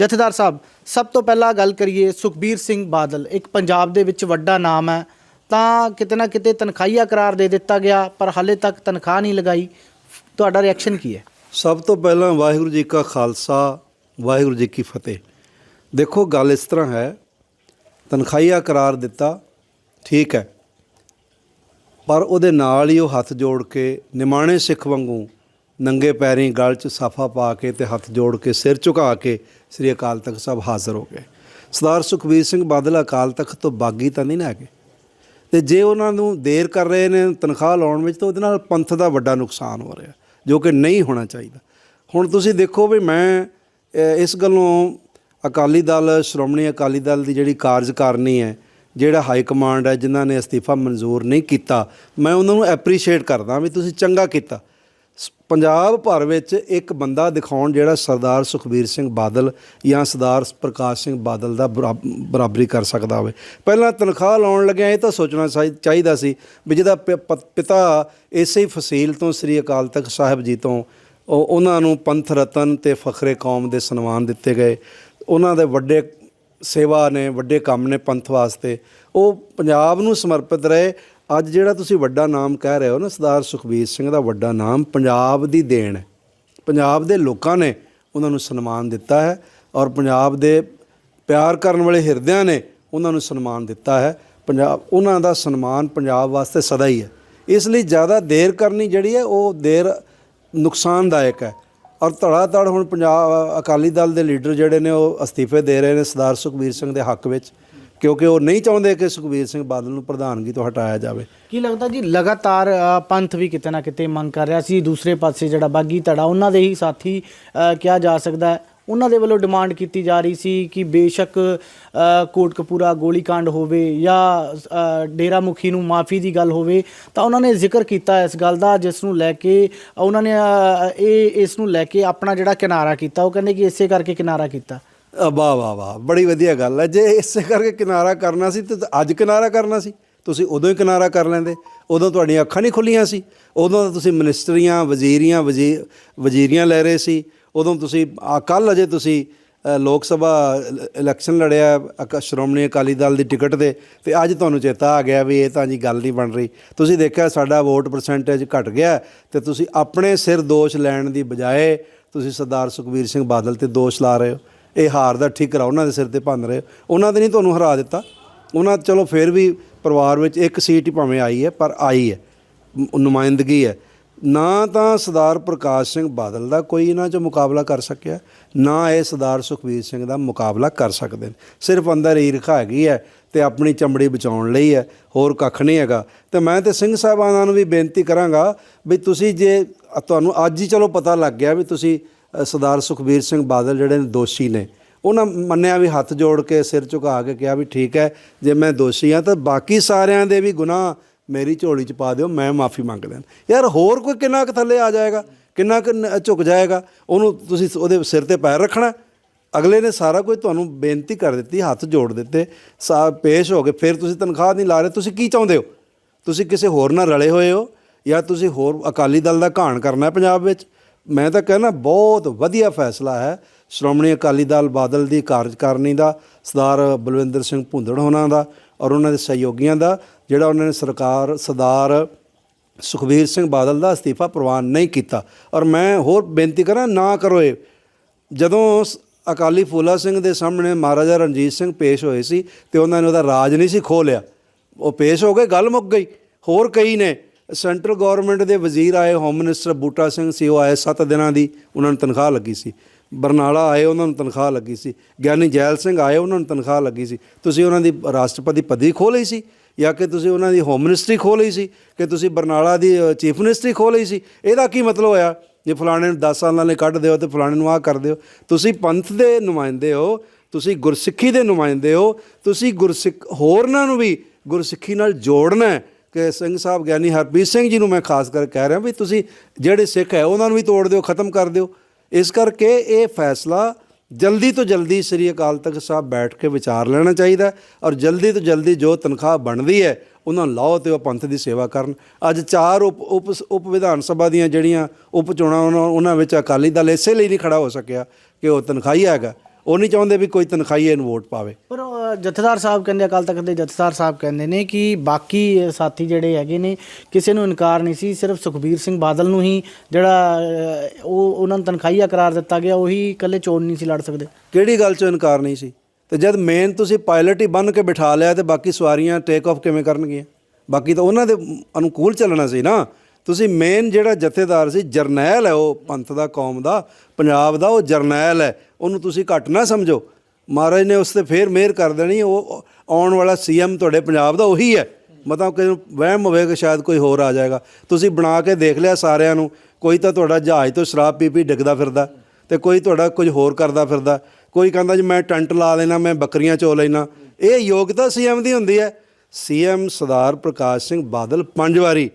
ਜਥੇਦਾਰ ਸਾਹਿਬ, ਸਭ ਤੋਂ ਪਹਿਲਾਂ ਗੱਲ ਕਰੀਏ ਸੁਖਬੀਰ ਸਿੰਘ ਬਾਦਲ। ਇੱਕ ਪੰਜਾਬ ਦੇ ਵਿੱਚ ਵੱਡਾ ਨਾਮ ਹੈ, ਤਾਂ ਕਿਤੇ ਨਾ ਕਿਤੇ ਤਨਖਾਹੀਆ ਕਰਾਰ ਦੇ ਦਿੱਤਾ ਗਿਆ, ਪਰ ਹਾਲੇ ਤੱਕ ਤਨਖਾਹ ਨਹੀਂ ਲਗਾਈ। ਤੁਹਾਡਾ ਰਿਐਕਸ਼ਨ ਕੀ ਹੈ? ਸਭ ਤੋਂ ਪਹਿਲਾਂ ਵਾਹਿਗੁਰੂ ਜੀ ਕਾ ਖਾਲਸਾ, ਵਾਹਿਗੁਰੂ ਜੀ ਕੀ ਫਤਿਹ। ਦੇਖੋ, ਗੱਲ ਇਸ ਤਰ੍ਹਾਂ ਹੈ, ਤਨਖਾਹੀਆ ਕਰਾਰ ਦਿੱਤਾ, ਠੀਕ ਹੈ, ਪਰ ਉਹਦੇ ਨਾਲ ਹੀ ਉਹ ਹੱਥ ਜੋੜ ਕੇ ਨਿਮਾਣੇ ਸਿੱਖ ਵਾਂਗੂ ਨੰਗੇ ਪੈਰੀਂ ਗਲ 'ਚ ਸਾਫਾ ਪਾ ਕੇ ਤੇ ਹੱਥ ਜੋੜ ਕੇ ਸਿਰ ਝੁਕਾ ਕੇ ਸ੍ਰੀ ਅਕਾਲ ਤਖਤ ਸਾਹਿਬ ਹਾਜ਼ਰ ਹੋ ਗਏ। ਸਰਦਾਰ ਸੁਖਬੀਰ ਸਿੰਘ ਬਾਦਲ ਅਕਾਲ ਤਖਤ ਤੋਂ ਬਾਗੀ ਤਾਂ ਨਹੀਂ ਨਾ ਹੈਗੇ ਤੇ ਜੇ ਉਹਨਾਂ ਨੂੰ ਦੇਰ ਕਰ ਰਹੇ ਨੇ ਤਨਖਾਹ ਲਾਉਣ ਵਿੱਚ ਤਾਂ ਉਹਦੇ ਨਾਲ ਪੰਥ ਦਾ ਵੱਡਾ ਨੁਕਸਾਨ ਹੋ ਰਿਹਾ, ਜੋ ਕਿ ਨਹੀਂ ਹੋਣਾ ਚਾਹੀਦਾ। ਹੁਣ ਤੁਸੀਂ ਦੇਖੋ ਵੀ ਮੈਂ ਇਸ ਗੱਲੋਂ ਅਕਾਲੀ ਦਲ, ਸ਼੍ਰੋਮਣੀ ਅਕਾਲੀ ਦਲ ਦੀ ਜਿਹੜੀ ਕਾਰਜਕਾਰਨੀ ਹੈ, ਜਿਹੜਾ ਹਾਈ ਕਮਾਂਡ ਹੈ, ਜਿਨ੍ਹਾਂ ਨੇ ਅਸਤੀਫਾ ਮਨਜ਼ੂਰ ਨਹੀਂ ਕੀਤਾ, ਮੈਂ ਉਹਨਾਂ ਨੂੰ ਐਪਰੀਸ਼ੀਏਟ ਕਰਦਾ ਵੀ ਤੁਸੀਂ ਚੰਗਾ ਕੀਤਾ। ਪੰਜਾਬ ਭਰ ਵਿੱਚ ਇੱਕ ਬੰਦਾ ਦਿਖਾਉਣ ਜਿਹੜਾ ਸਰਦਾਰ ਸੁਖਬੀਰ ਸਿੰਘ ਬਾਦਲ ਜਾਂ ਸਰਦਾਰ ਪ੍ਰਕਾਸ਼ ਸਿੰਘ ਬਾਦਲ ਦਾ ਬਰਾ- ਬਰਾਬਰੀ ਕਰ ਸਕਦਾ ਹੋਵੇ। ਪਹਿਲਾਂ ਤਨਖਾਹ ਲਾਉਣ ਲੱਗਿਆ ਇਹ ਤਾਂ ਸੋਚਣਾ ਚਾਹੀ- ਚਾਹੀਦਾ ਸੀ ਵੀ ਜਿਹਦਾ ਪ- ਪਿਤਾ ਇਸੇ ਹੀ ਫਸੀਲ ਤੋਂ ਸ੍ਰੀ ਅਕਾਲ ਤਖਤ ਸਾਹਿਬ ਜੀ ਤੋਂ ਉਹਨਾਂ ਨੂੰ ਪੰਥ ਰਤਨ ਤੇ ਫਖਰੇ ਕੌਮ ਦੇ ਸਨਮਾਨ ਦਿੱਤੇ ਗਏ। ਉਹਨਾਂ ਦੇ ਵੱਡੇ ਸੇਵਾ ਨੇ, ਵੱਡੇ ਕੰਮ ਨੇ ਪੰਥ ਵਾਸਤੇ। ਉਹ ਪੰਜਾਬ ਨੂੰ ਸਮਰਪਿਤ ਰਹੇ। ਅੱਜ ਜਿਹੜਾ ਤੁਸੀਂ ਵੱਡਾ ਨਾਮ ਕਹਿ ਰਹੇ ਹੋ ਨਾ ਸਰਦਾਰ ਸੁਖਬੀਰ ਸਿੰਘ ਦਾ ਵੱਡਾ ਨਾਮ ਪੰਜਾਬ ਦੀ ਦੇਣ ਹੈ। ਪੰਜਾਬ ਦੇ ਲੋਕਾਂ ਨੇ ਉਹਨਾਂ ਨੂੰ ਸਨਮਾਨ ਦਿੱਤਾ ਹੈ ਔਰ ਪੰਜਾਬ ਦੇ ਪਿਆਰ ਕਰਨ ਵਾਲੇ ਹਿਰਦਿਆਂ ਨੇ ਉਹਨਾਂ ਨੂੰ ਸਨਮਾਨ ਦਿੱਤਾ ਹੈ। ਪੰਜਾਬ, ਉਹਨਾਂ ਦਾ ਸਨਮਾਨ ਪੰਜਾਬ ਵਾਸਤੇ ਸਦਾ ਹੀ ਹੈ। ਇਸ ਲਈ ਜ਼ਿਆਦਾ ਦੇਰ ਕਰਨੀ ਜਿਹੜੀ ਹੈ ਉਹ ਦੇਰ ਨੁਕਸਾਨਦਾਇਕ ਹੈ। ਔਰ ਧੜਾ ਧੜ ਹੁਣ ਪੰਜਾਬ ਅਕਾਲੀ ਦਲ ਦੇ ਲੀਡਰ ਜਿਹੜੇ ਨੇ ਉਹ ਅਸਤੀਫੇ ਦੇ ਰਹੇ ਨੇ ਸਰਦਾਰ ਸੁਖਬੀਰ ਸਿੰਘ ਦੇ ਹੱਕ ਵਿੱਚ। ਕਿਉਂਕਿ ਉਹ ਨਹੀਂ ਚਾਹੁੰਦੇ ਕਿ ਸੁਖਬੀਰ ਸਿੰਘ ਬਾਦਲ ਨੂੰ ਪ੍ਰਧਾਨਗੀ ਤੋਂ ਹਟਾਇਆ ਜਾਵੇ। ਕੀ ਲੱਗਦਾ ਜੀ, ਲਗਾਤਾਰ ਪੰਥ ਵੀ ਕਿਤੇ ਨਾ ਕਿਤੇ ਮੰਗ ਕਰ ਰਿਹਾ ਸੀ। ਦੂਸਰੇ ਪਾਸੇ ਜਿਹੜਾ ਬਾਗੀ ਧੜਾ, ਉਹਨਾਂ ਦੇ ਹੀ ਸਾਥੀ ਕਿਹਾ ਜਾ ਸਕਦਾ ਹੈ। ਉਹਨਾਂ ਦੇ ਵੱਲੋਂ ਡਿਮਾਂਡ ਕੀਤੀ ਜਾ ਰਹੀ ਸੀ ਕਿ ਬੇਸ਼ੱਕ ਕੋਟਕਪੂਰਾ ਗੋਲੀकांड ਹੋਵੇ ਜਾਂ ਡੇਰਾ ਮੁਖੀ ਨੂੰ ਮਾਫੀ ਦੀ ਗੱਲ ਹੋਵੇ। ਤਾਂ ਉਹਨਾਂ ਨੇ ਜ਼ਿਕਰ ਕੀਤਾ ਇਸ ਗੱਲ ਦਾ, ਜਿਸ ਨੂੰ ਲੈ ਕੇ, ਉਹਨਾਂ ਨੇ ਇਹ, ਇਸ ਨੂੰ ਲੈ ਕੇ ਆਪਣਾ ਜਿਹੜਾ ਕਿਨਾਰਾ ਕੀਤਾ। ਉਹ ਕਹਿੰਦੇ ਕਿ ਇਸੇ ਕਰਕੇ ਕਿਨਾਰਾ ਕੀਤਾ। ਵਾਹ ਵਾਹ ਵਾਹ, ਬੜੀ ਵਧੀਆ ਗੱਲ ਹੈ। ਜੇ ਇਸੇ ਕਰਕੇ ਕਿਨਾਰਾ ਕਰਨਾ ਸੀ ਤੇ ਅੱਜ ਕਿਨਾਰਾ ਕਰਨਾ ਸੀ। ਤੁਸੀਂ ਉਦੋਂ ਹੀ ਕਿਨਾਰਾ ਕਰ ਲੈਂਦੇ। ਉਦੋਂ ਤੁਹਾਡੀਆਂ ਅੱਖਾਂ ਨਹੀਂ ਖੁੱਲੀਆਂ ਸੀ। ਉਦੋਂ ਤਾਂ ਤੁਸੀਂ ਮਿਨਿਸਟਰੀਆਂ, ਵਜ਼ੀਰੀਆਂ, ਵਜ਼ੀ, ਵਜ਼ੀਰੀਆਂ ਲੈ ਰਹੇ ਸੀ। ਉਦੋਂ ਤੁਸੀਂ ਕੱਲ ਅਜੇ ਤੁਸੀਂ ਲੋਕ ਸਭਾ ਇਲੈਕਸ਼ਨ ਲੜਿਆ, ਅਕ- ਸ਼੍ਰੋਮਣੀ ਅਕਾਲੀ ਦਲ ਦੀ ਟਿਕਟ ਤੇ। ਤੇ ਅੱਜ ਤੁਹਾਨੂੰ ਚੇਤਾ ਆ ਗਿਆ ਵੀ ਇਹ ਤਾਂ ਜੀ ਗੱਲ ਨਹੀਂ ਬਣ ਰਹੀ। ਤੁਸੀਂ ਦੇਖਿਆ ਸਾਡਾ ਵੋਟ ਪਰਸੈਂਟੇਜ ਘਟ ਗਿਆ। ਤੇ ਤੁਸੀਂ ਆਪਣੇ ਸਿਰ ਦੋਸ਼ ਲੈਣ ਦੀ ਬਜਾਏ ਤੁਸੀਂ ਸਰਦਾਰ ਸੁਖਬੀਰ ਸਿੰਘ ਬਾਦਲ ਤੇ ਦੋਸ਼ ਲਾ ਰਹੇ ਹੋ। ਇਹ ਹਾਰ ਦਾ ਠੀਕਰਾ ਉਹਨਾਂ ਦੇ ਸਿਰ ਤੇ ਭੰਨ ਰਹੇ ਹੋ। ਉਹਨਾਂ ਦੇ ਨਹੀਂ ਤੁਹਾਨੂੰ ਹਰਾ ਦਿੱਤਾ। ਉਹਨਾਂ ਚਲੋ ਫਿਰ ਵੀ ਪਰਿਵਾਰ ਵਿੱਚ ਇੱਕ ਸੀਟ ਹੀ ਭਾਵੇਂ ਆਈ ਹੈ, ਪਰ ਆਈ ਹੈ। ਨੁਮਾਇੰਦਗੀ ਹੈ। ਨਾ ਤਾਂ ਸਰਦਾਰ ਪ੍ਰਕਾਸ਼ ਸਿੰਘ ਬਾਦਲ ਦਾ ਕੋਈ ਇਹਨਾਂ 'ਚ ਮੁਕਾਬਲਾ ਕਰ ਸਕਿਆ, ਨਾ ਇਹ ਸਰਦਾਰ ਸੁਖਬੀਰ ਸਿੰਘ ਦਾ ਮੁਕਾਬਲਾ ਕਰ ਸਕਦੇ ਨੇ। ਸਿਰਫ ਅੰਦਰ ਈਰਖਾ ਹੈਗੀ ਹੈ ਤੇ ਆਪਣੀ ਚਮੜੀ ਬਚਾਉਣ ਲਈ ਹੈ, ਹੋਰ ਕੱਖ ਨਹੀਂ ਹੈਗਾ। ਤੇ ਮੈਂ ਤੇ ਸਿੰਘ ਸਾਹਿਬਾਨਾਂ ਨੂੰ ਵੀ ਬੇਨਤੀ ਕਰਾਂਗਾ ਵੀ ਤੁਸੀਂ ਜੇ, ਤੁਹਾਨੂੰ ਅੱਜ ਹੀ ਚਲੋ ਪਤਾ ਲੱਗ ਗਿਆ ਵੀ ਤੁਸੀਂ ਸਰਦਾਰ ਸੁਖਬੀਰ ਸਿੰਘ ਬਾਦਲ ਜਿਹੜੇ ਦੋਸ਼ੀ ਨੇ। ਉਹਨਾਂ ਮੰਨਿਆ ਵੀ ਹੱਥ ਜੋੜ ਕੇ, ਸਿਰ ਝੁਕਾ ਕੇ ਕਿਹਾ ਵੀ ਠੀਕ ਹੈ, ਜੇ ਮੈਂ ਦੋਸ਼ੀ ਹਾਂ ਤਾਂ ਬਾਕੀ ਸਾਰਿਆਂ ਦੇ ਵੀ ਗੁਨਾਹ ਮੇਰੀ ਝੋਲੀ 'ਚ ਪਾ ਦਿਓ, ਮੈਂ ਮਾਫੀ ਮੰਗ ਲੈਣ ਯਾਰ ਹੋਰ ਕੋਈ ਕਿੰਨਾ ਕੁ ਥੱਲੇ ਆ ਜਾਏਗਾ, ਕਿੰਨਾ ਕੁ ਝੁਕ ਜਾਏਗਾ, ਉਹਨੂੰ ਤੁਸੀਂ ਉਹਦੇ ਸਿਰ ਤੇ ਪੈਰ ਰੱਖਣਾ ਅਗਲੇ ਨੇ ਸਾਰਾ ਕੁਝ ਤੁਹਾਨੂੰ ਬੇਨਤੀ ਕਰ ਦਿੱਤੀ, ਹੱਥ ਜੋੜ ਦਿੱਤੇ, ਸਾ, ਪੇਸ਼ ਹੋ ਗਏ ਫਿਰ ਤੁਸੀਂ ਤਨਖਾਹ ਨਹੀਂ ਲਾ ਰਹੇ, ਤੁਸੀਂ ਕੀ ਚਾਹੁੰਦੇ ਹੋ? ਤੁਸੀਂ ਕਿਸੇ ਹੋਰ ਨਾਲ ਰਲੇ ਹੋਏ ਹੋ ਜਾਂ ਤੁਸੀਂ ਹੋਰ ਅਕਾਲੀ ਦਲ ਦਾ ਘਾਣ ਕਰਨਾ ਪੰਜਾਬ ਵਿੱਚ? ਮੈਂ ਤਾਂ ਕਹਿੰਦਾ ਬਹੁਤ ਵਧੀਆ ਫੈਸਲਾ ਹੈ। ਸ਼੍ਰੋਮਣੀ ਅਕਾਲੀ ਦਲ ਬਾਦਲ ਦੀ ਕਾਰਜਕਾਰਨੀ ਦਾ, ਸਰਦਾਰ ਬਲਵਿੰਦਰ ਸਿੰਘ ਭੁੰਦੜ ਹੋਣਾ ਦਾ ਔਰ ਉਹਨਾਂ ਦੇ ਸਹਿਯੋਗੀਆਂ ਦਾ, ਜਿਹੜਾ ਉਹਨਾਂ ਨੇ ਸਰਕਾਰ, ਸਰਦਾਰ ਸੁਖਬੀਰ ਸਿੰਘ ਬਾਦਲ ਦਾ ਅਸਤੀਫਾ ਪ੍ਰਵਾਨ ਨਹੀਂ ਕੀਤਾ। ਔਰ ਮੈਂ ਹੋਰ ਬੇਨਤੀ ਕਰਾਂ, ਨਾ ਕਰੋ ਇਹ। ਜਦੋਂ ਸ- ਅਕਾਲੀ ਫੂਲਾ ਸਿੰਘ ਦੇ ਸਾਹਮਣੇ ਮਹਾਰਾਜਾ ਰਣਜੀਤ ਸਿੰਘ ਪੇਸ਼ ਹੋਏ ਸੀ ਤੇ ਉਹਨਾਂ ਨੇ ਉਹਦਾ ਰਾਜ ਨਹੀਂ ਸੀ ਖੋਹ ਲਿਆ। ਉਹ ਪੇਸ਼ ਹੋ ਗਏ, ਗੱਲ ਮੁੱਕ ਗਈ। ਹੋਰ ਕਈ ਨੇ। ਸੈਂਟਰਲ ਗਵਰਨਮੈਂਟ ਦੇ ਵਜ਼ੀਰ ਆਏ ਹੋਮ ਮਿਨਿਸਟਰ ਬੂਟਾ ਸਿੰਘ ਸੀ, ਉਹ ਆਏ 7 ਦਿਨਾਂ ਦੀ, ਉਹਨਾਂ ਨੂੰ ਤਨਖਾਹ ਲੱਗੀ ਸੀ। ਬਰਨਾਲਾ ਆਏ, ਉਹਨਾਂ ਨੂੰ ਤਨਖਾਹ ਲੱਗੀ ਸੀ। ਗਿਆਨੀ ਜੈਲ ਸਿੰਘ ਆਏ, ਉਹਨਾਂ ਨੂੰ ਤਨਖਾਹ ਲੱਗੀ ਸੀ। ਤੁਸੀਂ ਉਹਨਾਂ ਦੀ ਰਾਸ਼ਟਰਪਤੀ ਪਦਵੀ ਖੋਹ ਲਈ ਸੀ? ਜਾਂ ਕਿ ਤੁਸੀਂ ਉਹਨਾਂ ਦੀ ਹੋਮ ਮਿਨਿਸਟਰੀ ਖੋਹ ਲਈ ਸੀ? ਕਿ ਤੁਸੀਂ ਬਰਨਾਲਾ ਦੀ ਚੀਫ ਮਿਨਿਸਟਰੀ ਖੋਹ ਲਈ ਸੀ? ਇਹਦਾ ਕੀ ਮਤਲਬ ਹੋਇਆ? ਜੇ ਫਲਾਣੇ ਨੂੰ 10 ਸਾਲਾਂ ਲਈ ਕੱਢ ਦਿਓ ਤੇ ਫਲਾਣੇ ਨੂੰ ਆਹ ਕਰ ਦਿਓ। ਤੁਸੀਂ ਪੰਥ ਦੇ ਨੁਮਾਇੰਦੇ ਹੋ, ਤੁਸੀਂ ਗੁਰਸਿੱਖੀ ਦੇ ਨੁਮਾਇੰਦੇ ਹੋ, ਤੁਸੀਂ ਗੁਰਸਿੱਖ ਹੋਰਨਾਂ ਨੂੰ ਵੀ ਗੁਰਸਿੱਖੀ ਨਾਲ ਜੋੜਨਾ ਹੈ। ਕਿ ਸਿੰਘ ਸਾਹਿਬ ਗਿਆਨੀ ਹਰਪ੍ਰੀਤ ਸਿੰਘ ਜੀ ਨੂੰ ਮੈਂ ਖਾਸ ਕਰ ਕਹਿ ਰਿਹਾ ਵੀ ਤੁਸੀਂ ਜਿਹੜੇ ਸਿੱਖ ਹੈ, ਉਹਨਾਂ ਨੂੰ ਵੀ ਤੋੜ ਦਿਓ, ਖਤਮ ਕਰ ਦਿਓ। ਇਸ ਕਰਕੇ ਇਹ ਫੈਸਲਾ ਜਲਦੀ ਤੋਂ ਜਲਦੀ ਸ੍ਰੀ ਅਕਾਲ ਤਖਤ ਸਾਹਿਬ ਬੈਠ ਕੇ ਵਿਚਾਰ ਲੈਣਾ ਚਾਹੀਦਾ ਔਰ ਜਲਦੀ ਤੋਂ ਜਲਦੀ ਜੋ ਤਨਖਾਹ ਬਣਦੀ ਹੈ, ਉਹਨਾਂ ਨੂੰ ਲਾਓ ਤੇ ਉਹ ਪੰਥ ਦੀ ਸੇਵਾ ਕਰਨ। ਅੱਜ ਚਾਰ ਉਪ ਉਪ ਉਪ ਵਿਧਾਨ ਸਭਾ ਦੀਆਂ ਜਿਹੜੀਆਂ ਉਪ ਚੋਣਾਂ ਉਹਨਾਂ ਉਹਨਾਂ ਵਿੱਚ ਅਕਾਲੀ ਦਲ ਇਸੇ ਲਈ ਨਹੀਂ ਖੜਾ ਹੋ ਸਕਿਆ ਕਿ ਉਹ ਤਨਖਾਹੀ ਹੈਗਾ। ਉਹ ਨਹੀਂ ਚਾਹੁੰਦੇ ਵੀ ਕੋਈ ਤਨਖਾਹੀਏ ਨੂੰ ਵੋਟ ਪਾਵੇ। ਪਰ ਜਥੇਦਾਰ ਸਾਹਿਬ ਕਹਿੰਦੇ ਅਕਾਲ ਤਖਤ ਦੇ ਜਥੇਦਾਰ ਸਾਹਿਬ ਕਹਿੰਦੇ ਨੇ ਕਿ ਬਾਕੀ ਸਾਥੀ ਜਿਹੜੇ ਹੈਗੇ ਨੇ ਕਿਸੇ ਨੂੰ ਇਨਕਾਰ ਨਹੀਂ ਸੀ ਸਿਰਫ ਸੁਖਬੀਰ ਸਿੰਘ ਬਾਦਲ ਨੂੰ ਹੀ ਜਿਹੜਾ ਉਹ ਉਹਨਾਂ ਨੂੰ ਤਨਖਾਹੀਆ ਕਰਾਰ ਦਿੱਤਾ ਗਿਆ ਉਹੀ ਇਕੱਲੇ ਚੋਣ ਨਹੀਂ ਸੀ ਲੜ ਸਕਦੇ। ਕਿਹੜੀ ਗੱਲ 'ਚੋਂ ਇਨਕਾਰ ਨਹੀਂ ਸੀ? ਤੇ ਜਦ ਮੇਨ ਤੁਸੀਂ ਪਾਇਲਟ ਹੀ ਬੰਨ ਕੇ ਬਿਠਾ ਲਿਆ ਤੇ ਬਾਕੀ ਸਵਾਰੀਆਂ ਟੇਕ ਆਫ ਕਿਵੇਂ ਕਰਨਗੀਆਂ? ਬਾਕੀ ਤਾਂ ਉਹਨਾਂ ਦੇ ਅਨੁਕੂਲ ਚੱਲਣਾ ਸੀ ਨਾ। ਤੁਸੀਂ ਮੇਨ ਜਿਹੜਾ ਜਥੇਦਾਰ ਸੀ ਜਰਨੈਲ ਹੈ ਉਹ ਪੰਥ ਦਾ ਕੌਮ ਦਾ ਪੰਜਾਬ ਦਾ ਉਹ ਜਰਨੈਲ ਹੈ। ਉਹਨੂੰ ਤੁਸੀਂ ਘੱਟ ਨਾ ਸਮਝੋ। ਮਹਾਰਾਜ ਨੇ ਉਸ ਤੇ ਫੇਰ ਮਿਹਰ ਕਰ ਦੇਣੀ, ਉਹ ਆਉਣ ਵਾਲਾ ਸੀਐਮ ਤੁਹਾਡੇ ਪੰਜਾਬ ਦਾ ਉਹੀ ਹੈ। ਮਤਲਬ ਕਿ ਵਹਿਮ ਹੋਵੇਗਾ ਸ਼ਾਇਦ ਕੋਈ ਹੋਰ ਆ ਜਾਏਗਾ। ਤੁਸੀਂ ਬਣਾ ਕੇ ਦੇਖ ਲਿਆ ਸਾਰਿਆਂ ਨੂੰ, ਕੋਈ ਤਾਂ ਤੁਹਾਡਾ ਜਹਾਜ਼ ਤੋਂ ਸ਼ਰਾਬ ਪੀ ਪੀ ਡਿੱਗਦਾ ਫਿਰਦਾ ਤੇ ਕੋਈ ਤੁਹਾਡਾ ਕੁਝ ਹੋਰ ਕਰਦਾ ਫਿਰਦਾ। ਕੋਈ ਕਹਿੰਦਾ ਜੀ ਮੈਂ ਟੈਂਟ ਲਾ ਲੈਣਾ, ਮੈਂ ਬੱਕਰੀਆਂ ਚੋ ਲੈਣਾ। ਇਹ ਯੋਗਤਾ ਸੀਐਮ ਦੀ ਹੁੰਦੀ ਹੈ। ਸੀਐਮ ਸਰਦਾਰ ਪ੍ਰਕਾਸ਼ ਸਿੰਘ ਬਾਦਲ ਪੰਜ ਵਾਰੀ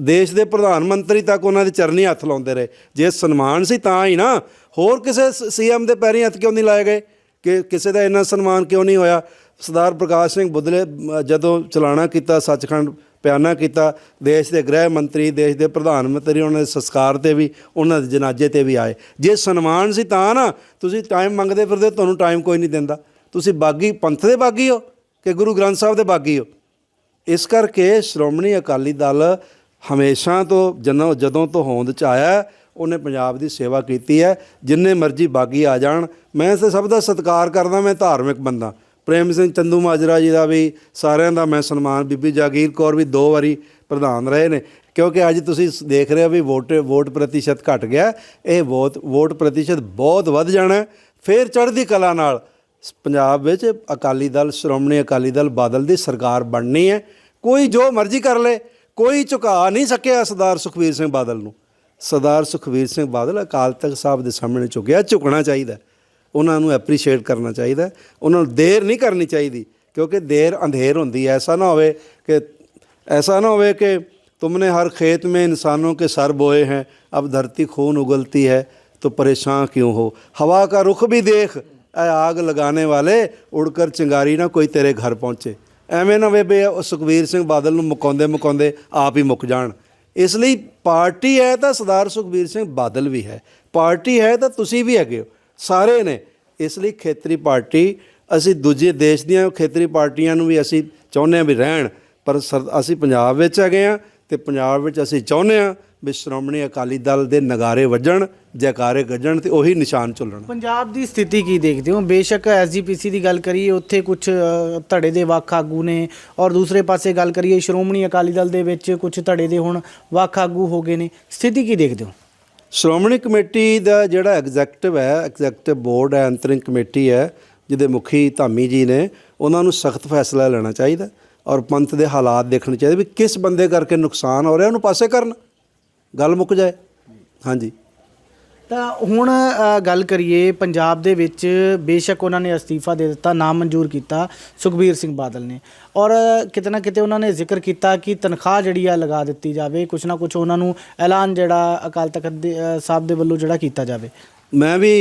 ਦੇਸ਼ ਦੇ ਪ੍ਰਧਾਨ ਮੰਤਰੀ ਤੱਕ ਉਹਨਾਂ ਦੇ ਚਰਨੀ ਹੱਥ ਲਾਉਂਦੇ ਰਹੇ। ਜੇ ਸਨਮਾਨ ਸੀ ਤਾਂ ਹੀ ਨਾ। ਹੋਰ ਕਿਸੇ ਸੀਐਮ ਦੇ ਪੈਰੀਂ ਹੱਥ ਕਿਉਂ ਨਹੀਂ ਲਾਏ ਗਏ? ਕਿ ਕਿਸੇ ਦਾ ਇੰਨਾ ਸਨਮਾਨ ਕਿਉਂ ਨਹੀਂ ਹੋਇਆ? ਸਰਦਾਰ ਪ੍ਰਕਾਸ਼ ਸਿੰਘ ਬੁੱਧਲੇ ਜਦੋਂ ਚਲਾਣਾ ਕੀਤਾ, ਸੱਚਖੰਡ ਪਿਆਨਾ ਕੀਤਾ, ਦੇਸ਼ ਦੇ ਗ੍ਰਹਿ ਮੰਤਰੀ, ਦੇਸ਼ ਦੇ ਪ੍ਰਧਾਨ ਮੰਤਰੀ, ਉਹਨਾਂ ਦੇ ਸੰਸਕਾਰ ਤੇ ਵੀ, ਉਹਨਾਂ ਦੇ ਜਨਾਜ਼ੇ ਤੇ ਵੀ ਆਏ। ਜੇ ਸਨਮਾਨ ਸੀ ਤਾਂ ਨਾ, ਤੁਸੀਂ ਟਾਈਮ ਮੰਗਦੇ ਫਿਰਦੇ ਤੁਹਾਨੂੰ ਟਾਈਮ ਕੋਈ ਨਹੀਂ ਦਿੰਦਾ। ਤੁਸੀਂ ਬਾਗੀ ਪੰਥ ਦੇ ਬਾਗੀ ਹੋ ਕਿ ਗੁਰੂ ਗ੍ਰੰਥ ਸਾਹਿਬ ਦੇ ਬਾਗੀ ਹੋ? ਇਸ ਕਰਕੇ ਸ਼੍ਰੋਮਣੀ ਅਕਾਲੀ ਦਲ ਹਮੇਸ਼ਾ ਤੋਂ ਜਦੋਂ ਜਦੋਂ ਤੋਂ ਹੋਂਦ ਚ ਆਇਆ ਉਹਨੇ ਪੰਜਾਬ ਦੀ ਸੇਵਾ ਕੀਤੀ ਹੈ। ਜਿੰਨੇ ਮਰਜ਼ੀ ਬਾਗੀ ਆ ਜਾਣ, ਮੈਂ ਤਾਂ ਸਭ ਦਾ ਸਤਿਕਾਰ ਕਰਦਾ, ਮੈਂ ਧਾਰਮਿਕ ਬੰਦਾ। ਪ੍ਰੇਮ ਸਿੰਘ ਚੰਦੂ ਮਾਜਰਾ ਜੀ ਦਾ ਵੀ, ਸਾਰਿਆਂ ਦਾ ਮੈਂ ਸਨਮਾਨ, ਬੀਬੀ ਜਾਗੀਰ ਕੌਰ ਵੀ ਦੋ ਵਾਰੀ ਪ੍ਰਧਾਨ ਰਹੇ ਨੇ। ਕਿਉਂਕਿ ਅੱਜ ਤੁਸੀਂ ਦੇਖ ਰਹੇ ਹੋ ਵੀ ਵੋਟ ਵੋਟ ਪ੍ਰਤੀਸ਼ਤ ਘਟ ਗਿਆ। ਇਹ ਵੋਟ ਵੋਟ ਪ੍ਰਤੀਸ਼ਤ ਬਹੁਤ ਵੱਧ ਜਾਣਾ ਹੈ। ਫਿਰ ਚੜ੍ਹਦੀ ਕਲਾ ਨਾਲ ਪੰਜਾਬ ਵਿੱਚ ਅਕਾਲੀ ਦਲ ਸ਼੍ਰੋਮਣੀ ਅਕਾਲੀ ਦਲ ਬਾਦਲ ਦੀ ਸਰਕਾਰ ਬਣਨੀ ਹੈ ਕੋਈ ਜੋ ਮਰਜ਼ੀ ਕਰ ਲੇ ਕੋਈ ਝੁਕਾ ਨਹੀਂ ਸਕਿਆ ਸਰਦਾਰ ਸੁਖਬੀਰ ਸਿੰਘ ਬਾਦਲ ਨੂੰ ਸਰਦਾਰ ਸੁਖਬੀਰ ਸਿੰਘ ਬਾਦਲ ਅਕਾਲ ਤਖਤ ਸਾਹਿਬ ਦੇ ਸਾਹਮਣੇ ਝੁਕਿਆ ਝੁਕਣਾ ਚਾਹੀਦਾ ਹੈ। ਉਹਨਾਂ ਨੂੰ ਐਪਰੀਸ਼ੀਏਟ ਕਰਨਾ ਚਾਹੀਦਾ ਹੈ। ਉਹਨਾਂ ਨੂੰ ਦੇਰ ਨਹੀਂ ਕਰਨੀ ਚਾਹੀਦੀ ਕਿਉਂਕਿ ਦੇਰ ਅੰਧੇਰ ਹੁੰਦੀ ਹੈ ਐਸਾ ਨਾ ਹੋਵੇ ਕਿ ऐसा ना होवे कि तुमने हर खेत में इंसानों के सर बोए हैं अब धरती खून उगलती है तो परेशान क्यों हो हवा का रुख भी देख ਆਗ ਲਗਾਣੇ ਵਾਲੇ ਉੜਕਰ ਚਿੰਗਾਰੀ ਨਾ ਕੋਈ ਤੇਰੇ ਘਰ ਪਹੁੰਚੇ। ਐਵੇਂ ਨਾ ਵੇ ਸੁਖਵੀਰ ਸਿੰਘ ਬਾਦਲ ਨੂੰ ਮੁਕਾਉਂਦੇ ਮੁਕਾਉਂਦੇ ਆਪ ਹੀ ਮੁੱਕ ਜਾਣ। ਇਸ ਲਈ ਪਾਰਟੀ ਹੈ ਤਾਂ ਸਰਦਾਰ ਸੁਖਵੀਰ ਸਿੰਘ ਬਾਦਲ ਵੀ ਹੈ। ਪਾਰਟੀ ਹੈ ਤਾਂ ਤੁਸੀਂ ਵੀ ਹੈਗੇ ਹੋ। ਸਾਰੇ ਨੇ। ਇਸ ਲਈ ਖੇਤਰੀ ਪਾਰਟੀ, ਅਸੀਂ ਦੂਜੇ ਦੇਸ਼ ਦੀਆਂ ਖੇਤਰੀ ਪਾਰਟੀਆਂ ਨੂੰ ਵੀ ਅਸੀਂ ਚਾਹੁੰਦੇ ਹਾਂ ਵੀ ਰਹਿਣ, ਪਰ ਅਸੀਂ ਪੰਜਾਬ ਵਿੱਚ ਹੈਗੇ ਆ ਤੇ ਪੰਜਾਬ ਵਿੱਚ ਅਸੀਂ ਚਾਹੁੰਦੇ ਆ ਵੀ ਸ਼੍ਰੋਮਣੀ ਅਕਾਲੀ ਦਲ ਦੇ ਨਗਾਰੇ ਵੱਜਣ ਜੈਕਾਰੇ ਗੱਜਣ ਤੇ ਉਹੀ ਨਿਸ਼ਾਨ ਝੁੱਲਣ। ਪੰਜਾਬ ਦੀ ਸਥਿਤੀ ਕੀ ਦੇਖਦੇ ਹੋ? ਬੇਸ਼ੱਕ ਐਸਜੀਪੀਸੀ ਦੀ ਗੱਲ ਕਰੀਏ ਉੱਥੇ ਕੁਝ ਧੜੇ ਦੇ ਵੱਖ ਆਗੂ ਨੇ ਔਰ ਦੂਸਰੇ ਪਾਸੇ ਗੱਲ ਕਰੀਏ ਸ਼੍ਰੋਮਣੀ ਅਕਾਲੀ ਦਲ ਦੇ ਵਿੱਚ ਕੁਝ ਧੜੇ ਦੇ ਹੁਣ ਵੱਖ ਆਗੂ ਹੋ ਗਏ ਨੇ। ਸਥਿਤੀ ਕੀ ਦੇਖਦੇ ਹੋ? ਸ਼੍ਰੋਮਣੀ ਕਮੇਟੀ ਦਾ ਜਿਹੜਾ ਐਗਜ਼ੈਕਟਿਵ ਹੈ ਐਗਜ਼ੈਕਟਿਵ ਬੋਰਡ ਹੈ ਅੰਤਰਿੰਗ ਕਮੇਟੀ ਹੈ ਜਿਹਦੇ ਮੁਖੀ ਧਾਮੀ ਜੀ ਨੇ ਉਹਨਾਂ ਨੂੰ ਸਖਤ ਫੈਸਲਾ ਲੈਣਾ ਚਾਹੀਦਾ ਔਰ ਪੰਥ ਦੇ ਹਾਲਾਤ ਦੇਖਣੇ ਚਾਹੀਦੇ ਵੀ ਕਿਸ ਬੰਦੇ ਕਰਕੇ ਨੁਕਸਾਨ ਹੋ ਰਿਹਾ ਉਹਨੂੰ ਪਾਸੇ ਕਰਨ। ਗੱਲ ਮੁੱਕ ਜਾਏ। ਹਾਂਜੀ। ਤਾਂ ਹੁਣ ਗੱਲ ਕਰੀਏ ਪੰਜਾਬ ਦੇ ਵਿੱਚ ਬੇਸ਼ੱਕ ਉਹਨਾਂ ਨੇ ਅਸਤੀਫਾ ਦੇ ਦਿੱਤਾ ਨਾਮ ਮਨਜ਼ੂਰ ਕੀਤਾ ਸੁਖਬੀਰ ਸਿੰਘ ਬਾਦਲ ਨੇ। ਔਰ ਕਿਤੇ ਨਾ ਕਿਤੇ ਉਹਨਾਂ ਨੇ ਜ਼ਿਕਰ ਕੀਤਾ ਕਿ ਤਨਖਾਹ ਜਿਹੜੀ ਆ ਲਗਾ ਦਿੱਤੀ ਜਾਵੇ ਕੁਛ ਨਾ ਕੁਛ ਉਹਨਾਂ ਨੂੰ ਐਲਾਨ ਜਿਹੜਾ ਅਕਾਲ ਤਖਤ ਦੇ ਸਾਹਿਬ ਦੇ ਵੱਲੋਂ ਜਿਹੜਾ ਕੀਤਾ ਜਾਵੇ। ਮੈਂ ਵੀ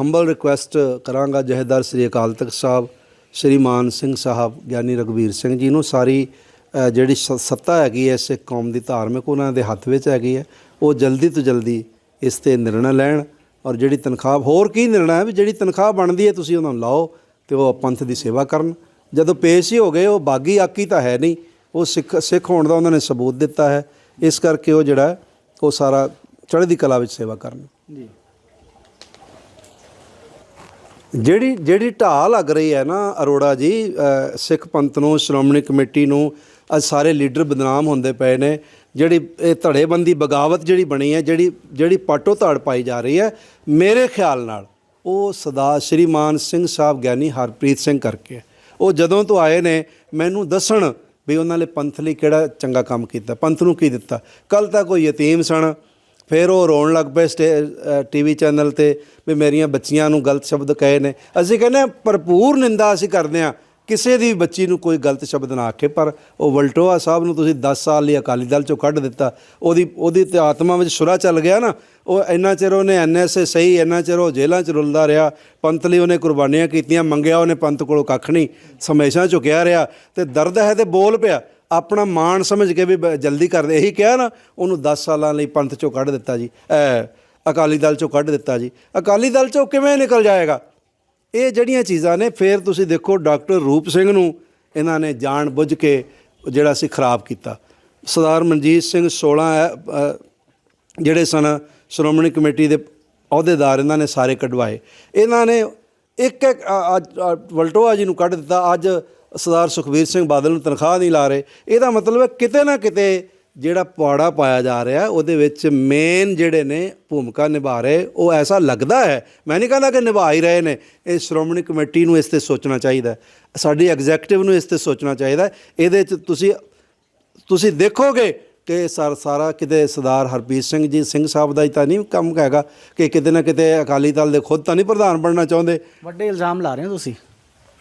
ਹੰਬਲ ਰਿਕੁਐਸਟ ਕਰਾਂਗਾ ਜਹੇਦਾਰ ਸ੍ਰੀ ਅਕਾਲ ਤਖਤ ਸਾਹਿਬ ਸ੍ਰੀ ਮਾਨ ਸਿੰਘ ਸਾਹਿਬ ਗਿਆਨੀ ਰਗਵੀਰ ਸਿੰਘ ਜੀ ਨੂੰ ਸਾਰੀ ਜਿਹੜੀ ਸੱਤਾ ਹੈਗੀ ਹੈ ਸਿੱਖ ਕੌਮ ਦੀ ਧਾਰਮਿਕ ਉਹਨਾਂ ਦੇ ਹੱਥ ਵਿੱਚ ਹੈਗੀ ਹੈ ਉਹ ਜਲਦੀ ਤੋਂ ਜਲਦੀ ਇਸ ਤੇ ਨਿਰਣਾ ਲੈਣ ਔਰ ਜਿਹੜੀ ਤਨਖਾਹ ਹੋਰ ਕੀ ਨਿਰਣਾ ਹੈ ਵੀ ਜਿਹੜੀ ਤਨਖਾਹ ਬਣਦੀ ਹੈ ਤੁਸੀਂ ਉਹਨਾਂ ਨੂੰ ਲਾਓ ਤੇ ਉਹ ਪੰਥ ਦੀ ਸੇਵਾ ਕਰਨ। ਜਦੋਂ ਪੇਸ਼ ਹੀ ਹੋ ਗਏ ਉਹ ਬਾਗੀ ਆਕੀ ਤਾਂ ਹੈ ਨਹੀਂ ਉਹ ਸਿੱਖ ਸਿੱਖ ਹੋਣ ਦਾ ਉਹਨਾਂ ਨੇ ਸਬੂਤ ਦਿੱਤਾ ਹੈ ਇਸ ਕਰਕੇ ਉਹ ਜਿਹੜਾ ਉਹ ਸਾਰਾ ਚੜ੍ਹਦੀ ਕਲਾ ਵਿੱਚ ਸੇਵਾ ਕਰਨ। ਜੀ। ਜਿਹੜੀ ਜਿਹੜੀ ਢਾਹ ਲੱਗ ਰਹੀ ਹੈ ਨਾ ਅਰੋੜਾ ਜੀ ਸਿੱਖ ਪੰਥ ਨੂੰ ਸ਼੍ਰੋਮਣੀ ਕਮੇਟੀ ਨੂੰ ਅੱਜ ਸਾਰੇ ਲੀਡਰ ਬਦਨਾਮ ਹੁੰਦੇ ਪਏ ਨੇ। ਜਿਹੜੀ ਇਹ ਧੜੇਬੰਦੀ ਬਗਾਵਤ ਜਿਹੜੀ ਬਣੀ ਹੈ, ਜਿਹੜੀ ਜਿਹੜੀ ਪਾਟੋ ਧੜ ਪਾਈ ਜਾ ਰਹੀ ਹੈ, ਮੇਰੇ ਖਿਆਲ ਨਾਲ ਉਹ ਸਦਾ ਸ਼੍ਰੀ ਮਾਨ ਸਿੰਘ ਸਾਹਿਬ ਗਿਆਨੀ ਹਰਪ੍ਰੀਤ ਸਿੰਘ ਕਰਕੇ ਉਹ ਜਦੋਂ ਤੋਂ ਆਏ ਨੇ, ਮੈਨੂੰ ਦੱਸਣ ਵੀ ਉਹਨਾਂ ਨੇ ਪੰਥ ਲਈ ਕਿਹੜਾ ਚੰਗਾ ਕੰਮ ਕੀਤਾ, ਪੰਥ ਨੂੰ ਕੀ ਦਿੱਤਾ। ਕੱਲ ਤਾਂ ਕੋਈ ਯਤੀਮ ਸਨ। ਫਿਰ ਉਹ ਰੋਣ ਲੱਗ ਪਏ ਸਟੇ ਟੀਵੀ ਚੈਨਲ ਤੇ ਵੀ ਮੇਰੀਆਂ ਬੱਚੀਆਂ ਨੂੰ ਗਲਤ ਸ਼ਬਦ ਕਹੇ ਨੇ। ਅਸੀਂ ਕਹਿੰਦੇ ਹਾਂ, ਭਰਪੂਰ ਨਿੰਦਾ ਅਸੀਂ ਕਰਦੇ ਹਾਂ। ਕਿਸੇ ਦੀ ਬੱਚੀ ਨੂੰ ਕੋਈ ਗਲਤ ਸ਼ਬਦ ਨਾ ਆਖੇ, ਪਰ ਉਹ ਵਲਟੋਆ ਸਾਹਿਬ ਨੂੰ ਤੁਸੀਂ 10 ਸਾਲ ਲਈ ਅਕਾਲੀ ਦਲ ਚੋਂ ਕੱਢ ਦਿੱਤਾ। ਉਹਦੀ ਉਹਦੀ ਤੇ ਆਤਮਾ ਵਿੱਚ ਸੁਰਾ ਚੱਲ ਗਿਆ ਨਾ, ਉਹ ਇੰਨਾ ਚਿਰ ਉਹਨੇ ਐਨਐਸਏ ਸਹੀ, ਇੰਨਾ ਚਿਰ ਉਹ ਜੇਲ੍ਹਾਂ 'ਚ ਰੁਲਦਾ ਰਿਹਾ, ਪੰਥ ਲਈ ਉਹਨੇ ਕੁਰਬਾਨੀਆਂ ਕੀਤੀਆਂ, ਮੰਗਿਆ ਉਹਨੇ ਪੰਥ ਕੋਲੋਂ ਕੱਖ ਨਹੀਂ ਹਮੇਸ਼ਾ ਝੁਕਿਆ ਰਿਹਾ, ਤੇ ਦਰਦ ਹੈ ਤੇ ਬੋਲ ਪਿਆ। ਆਪਣਾ ਮਾਣ ਸਮਝ ਕੇ ਵੀ ਬ- ਜਲਦੀ ਕਰਦੇ, ਇਹੀ ਕਿਹਾ ਨਾ, ਉਹਨੂੰ 10 ਸਾਲਾਂ ਲਈ ਪੰਥ ਚੋਂ ਕੱਢ ਦਿੱਤਾ ਜੀ ਅਕਾਲੀ ਦਲ ਚੋਂ ਕੱਢ ਦਿੱਤਾ ਜੀ। ਅਕਾਲੀ ਦਲ ਚੋਂ ਕਿਵੇਂ ਨਿਕਲ ਜਾਏਗਾ? ਇਹ ਜਿਹੜੀਆਂ ਚੀਜ਼ਾਂ ਨੇ, ਫਿਰ ਤੁਸੀਂ ਦੇਖੋ ਡਾਕਟਰ ਰੂਪ ਸਿੰਘ ਨੂੰ ਇਹਨਾਂ ਨੇ ਜਾਣ ਬੁੱਝ ਕੇ ਜਿਹੜਾ ਸੀ ਖਰਾਬ ਕੀਤਾ। ਸਰਦਾਰ ਮਨਜੀਤ ਸਿੰਘ 16 ਜਿਹੜੇ ਸਨ, ਸ਼੍ਰੋਮਣੀ ਕਮੇਟੀ ਦੇ ਅਹੁਦੇਦਾਰ, ਇਹਨਾਂ ਨੇ ਸਾਰੇ ਕਢਵਾਏ। ਇਹਨਾਂ ਨੇ ਇੱਕ ਇੱਕ ਅੱਜ ਵਲਟੋਆ ਜੀ ਨੂੰ ਕੱਢ ਦਿੱਤਾ। ਅੱਜ ਸਰਦਾਰ ਸੁਖਬੀਰ ਸਿੰਘ ਬਾਦਲ ਨੂੰ ਤਨਖਾਹ ਨਹੀਂ ਲਾ ਰਹੇ। ਇਹਦਾ ਮਤਲਬ ਹੈ ਕਿਤੇ ਨਾ ਕਿਤੇ ਜਿਹੜਾ ਪੌੜਾ ਪਾਇਆ ਜਾ ਰਿਹਾ ਉਹਦੇ ਵਿੱਚ ਮੇਨ ਜਿਹੜੇ ਨੇ ਭੂਮਿਕਾ ਨਿਭਾ ਰਹੇ ਉਹ ਐਸਾ ਲੱਗਦਾ ਹੈ ਮੈਂ ਨਹੀਂ ਕਹਿੰਦਾ ਕਿ ਨਿਭਾ ਹੀ ਰਹੇ ਨੇ ਇਹ ਸ਼੍ਰੋਮਣੀ ਕਮੇਟੀ ਨੂੰ ਇਸ ਤੇ ਸੋਚਣਾ ਚਾਹੀਦਾ। ਸਾਡੀ ਐਗਜ਼ੈਕਟਿਵ ਨੂੰ ਇਸ ਤੇ ਸੋਚਣਾ ਚਾਹੀਦਾ। ਇਹਦੇ 'ਚ ਤੁਸੀਂ ਤੁਸੀਂ ਦੇਖੋਗੇ ਕਿ ਸਰ ਸਾਰਾ ਕਿਤੇ ਸਰਦਾਰ ਹਰਪ੍ਰੀਤ ਸਿੰਘ ਜੀ ਸਿੰਘ ਸਾਹਿਬ ਦਾ ਹੀ ਤਾਂ ਨਹੀਂ ਕੰਮ ਹੈਗਾ ਕਿ ਕਿਤੇ ਨਾ ਕਿਤੇ ਅਕਾਲੀ ਦਲ ਦੇ ਖੁਦ ਤਾਂ ਨਹੀਂ ਪ੍ਰਧਾਨ ਬਣਨਾ ਚਾਹੁੰਦੇ ਵੱਡੇ ਇਲਜ਼ਾਮ ਲਾ ਰਹੇ ਹੋ ਤੁਸੀਂ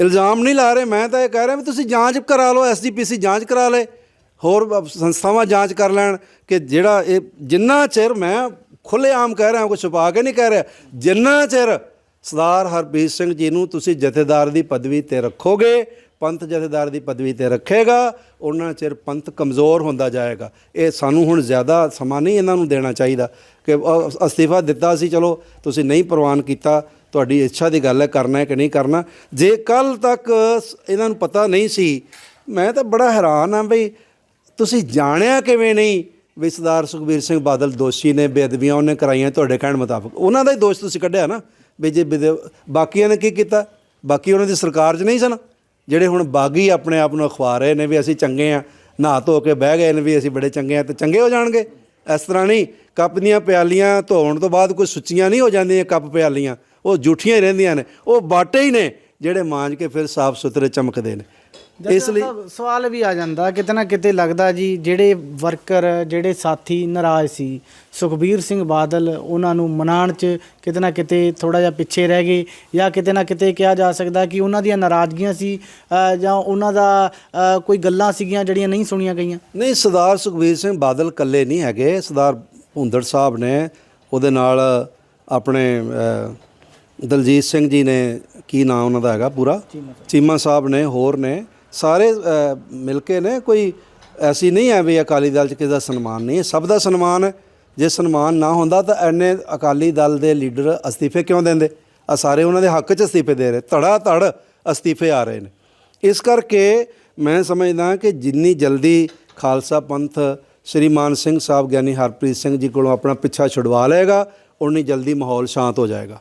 ਇਲਜ਼ਾਮ ਨਹੀਂ ਲਾ ਰਹੇ ਮੈਂ ਤਾਂ ਇਹ ਕਹਿ ਰਿਹਾ ਵੀ ਤੁਸੀਂ ਜਾਂਚ ਕਰਾ ਲਓ ਐਸਜੀਪੀਸੀ ਜਾਂਚ ਕਰਾ ਲੇ ਹੋਰ ਸੰਸਥਾਵਾਂ ਜਾਂਚ ਕਰ ਲੈਣ ਕਿ ਜਿਹੜਾ ਇਹ, ਜਿੰਨਾ ਚਿਰ ਮੈਂ ਖੁੱਲ੍ਹੇਆਮ ਕਹਿ ਰਿਹਾ, ਕੋਈ ਛੁਪਾ ਕੇ ਨਹੀਂ ਕਹਿ ਰਿਹਾ, ਜਿੰਨਾ ਚਿਰ ਸਰਦਾਰ ਹਰਪ੍ਰੀਤ ਸਿੰਘ ਜੀ ਨੂੰ ਤੁਸੀਂ ਜਥੇਦਾਰ ਦੀ ਪਦਵੀ ਤੇ ਰੱਖੋਗੇ, ਪੰਥ ਜਥੇਦਾਰ ਦੀ ਪਦਵੀ ਤੇ ਰੱਖੇਗਾ ਉਹਨਾਂ ਚਿਰ ਪੰਥ ਕਮਜ਼ੋਰ ਹੁੰਦਾ ਜਾਏਗਾ। ਇਹ ਸਾਨੂੰ ਹੁਣ ਜ਼ਿਆਦਾ ਸਮਾਂ ਨਹੀਂ ਇਹਨਾਂ ਨੂੰ ਦੇਣਾ ਚਾਹੀਦਾ ਕਿ ਅ- ਅਸਤੀਫਾ ਦਿੱਤਾ ਸੀ, ਚਲੋ ਤੁਸੀਂ ਨਹੀਂ ਪ੍ਰਵਾਨ ਕੀਤਾ, ਤੁਹਾਡੀ ਇੱਛਾ ਦੀ ਗੱਲ ਹੈ, ਕਰਨਾ ਹੈ ਕਿ ਨਹੀਂ ਕਰਨਾ। ਜੇ ਕੱਲ ਤੱਕ ਇਹਨਾਂ ਨੂੰ ਪਤਾ ਨਹੀਂ ਸੀ, ਮੈਂ ਤਾਂ ਬੜਾ ਹੈਰਾਨ ਹਾਂ ਬਈ ਤੁਸੀਂ ਜਾਣਿਆ ਕਿਵੇਂ ਨਹੀਂ ਵੀ ਸਰਦਾਰ ਸੁਖਬੀਰ ਸਿੰਘ ਬਾਦਲ ਦੋਸ਼ੀ ਨੇ, ਬੇਅਦਬੀਆਂ ਉਹਨੇ ਕਰਾਈਆਂ ਤੁਹਾਡੇ ਕਹਿਣ ਮੁਤਾਬਕ? ਉਹਨਾਂ ਦਾ ਹੀ ਦੋਸ਼ ਤੁਸੀਂ ਕੱਢਿਆ ਨਾ ਵੀ ਜੇ ਬੇਦ- ਬਾਕੀਆਂ ਨੇ ਕੀ ਕੀਤਾ? ਬਾਕੀ ਉਹਨਾਂ ਦੀ ਸਰਕਾਰ 'ਚ ਨਹੀਂ ਸਨ? ਜਿਹੜੇ ਹੁਣ ਬਾਗੀ ਆਪਣੇ ਆਪ ਨੂੰ ਅਖਵਾ ਰਹੇ ਨੇ ਵੀ ਅਸੀਂ ਚੰਗੇ ਆ, ਨਹਾ ਧੋ ਕੇ ਬਹਿ ਗਏ ਨੇ ਵੀ ਅਸੀਂ ਬੜੇ ਚੰਗੇ ਆ ਤੇ ਚੰਗੇ ਹੋ ਜਾਣਗੇ? ਇਸ ਤਰ੍ਹਾਂ ਨਹੀਂ, ਕੱਪ ਦੀਆਂ ਪਿਆਲੀਆਂ ਧੋਣ ਤੋਂ ਬਾਅਦ ਕੋਈ ਸੁੱਚੀਆਂ ਨਹੀਂ ਹੋ ਜਾਂਦੀਆਂ ਕੱਪ ਪਿਆਲੀਆਂ, ਉਹ ਜੂਠੀਆਂ ਹੀ ਰਹਿੰਦੀਆਂ ਨੇ, ਉਹ ਬਾਟੇ ਹੀ ਨੇ ਜਿਹੜੇ ਮਾਂਜ ਕੇ ਫਿਰ ਸਾਫ਼ ਸੁਥਰੇ ਚਮਕਦੇ ਨੇ। ਇਸ ਲਈ ਸਵਾਲ ਵੀ ਆ ਜਾਂਦਾ ਕਿਤੇ ਨਾ ਕਿਤੇ ਲੱਗਦਾ ਜੀ ਜਿਹੜੇ ਵਰਕਰ ਜਿਹੜੇ ਸਾਥੀ ਨਾਰਾਜ਼ ਸੀ ਸੁਖਬੀਰ ਸਿੰਘ ਬਾਦਲ ਉਹਨਾਂ ਨੂੰ ਮਨਾਉਣ 'ਚ ਕਿਤੇ ਨਾ ਕਿਤੇ ਥੋੜਾ ਜਿਹਾ ਪਿੱਛੇ ਰਹਿ ਗਏ ਜਾਂ ਕਿਤੇ ਨਾ ਕਿਤੇ ਕਿਹਾ ਜਾ ਸਕਦਾ ਕਿ ਉਹਨਾਂ ਦੀਆਂ ਨਾਰਾਜ਼ਗੀਆਂ ਸੀ ਜਾਂ ਉਹਨਾਂ ਦਾ ਕੋਈ ਗੱਲਾਂ ਸੀਗੀਆਂ ਜਿਹੜੀਆਂ ਨਹੀਂ ਸੁਣੀਆਂ ਗਈਆਂ? ਨਹੀਂ ਸਰਦਾਰ ਸੁਖਬੀਰ ਸਿੰਘ ਬਾਦਲ ਇਕੱਲੇ ਨਹੀਂ ਹੈਗੇ ਸਰਦਾਰ ਭੁੰਦੜ ਸਾਹਿਬ ਨੇ ਉਹਦੇ ਨਾਲ ਆਪਣੇ ਦਲਜੀਤ ਸਿੰਘ ਜੀ ਨੇ ਕੀ ਨਾਮ ਉਹਨਾਂ ਦਾ ਹੈਗਾ ਪੂਰਾ? ਚੀਮਾ ਸਾਹਿਬ ਨੇ ਹੋਰ ਨੇ ਸਾਰੇ ਮਿਲ ਕੇ ਨੇ ਕੋਈ ਐਸੀ ਨਹੀਂ ਹੈ ਵੀ ਅਕਾਲੀ ਦਲ 'ਚ ਕਿਸੇ ਦਾ ਸਨਮਾਨ ਨਹੀਂ ਹੈ। ਸਭ ਦਾ ਸਨਮਾਨ ਹੈ। ਜੇ ਸਨਮਾਨ ਨਾ ਹੁੰਦਾ ਤਾਂ ਐਨੇ ਅਕਾਲੀ ਦਲ ਦੇ ਲੀਡਰ ਅਸਤੀਫੇ ਕਿਉਂ ਦਿੰਦੇ? ਆ ਸਾਰੇ ਉਹਨਾਂ ਦੇ ਹੱਕ 'ਚ ਅਸਤੀਫੇ ਦੇ ਰਹੇ। ਧੜਾ ਧੜ ਅਸਤੀਫੇ ਆ ਰਹੇ ਨੇ। ਇਸ ਕਰਕੇ ਮੈਂ ਸਮਝਦਾ ਕਿ ਜਿੰਨੀ ਜਲਦੀ ਖਾਲਸਾ ਪੰਥ ਸ਼੍ਰੀ ਮਾਨ ਸਿੰਘ ਸਾਹਿਬ ਗਿਆਨੀ ਹਰਪ੍ਰੀਤ ਸਿੰਘ ਜੀ ਕੋਲੋਂ ਆਪਣਾ ਪਿੱਛਾ ਛੁਡਵਾ ਲਏਗਾ ਉਨੀ ਜਲਦੀ ਮਾਹੌਲ ਸ਼ਾਂਤ ਹੋ ਜਾਏਗਾ।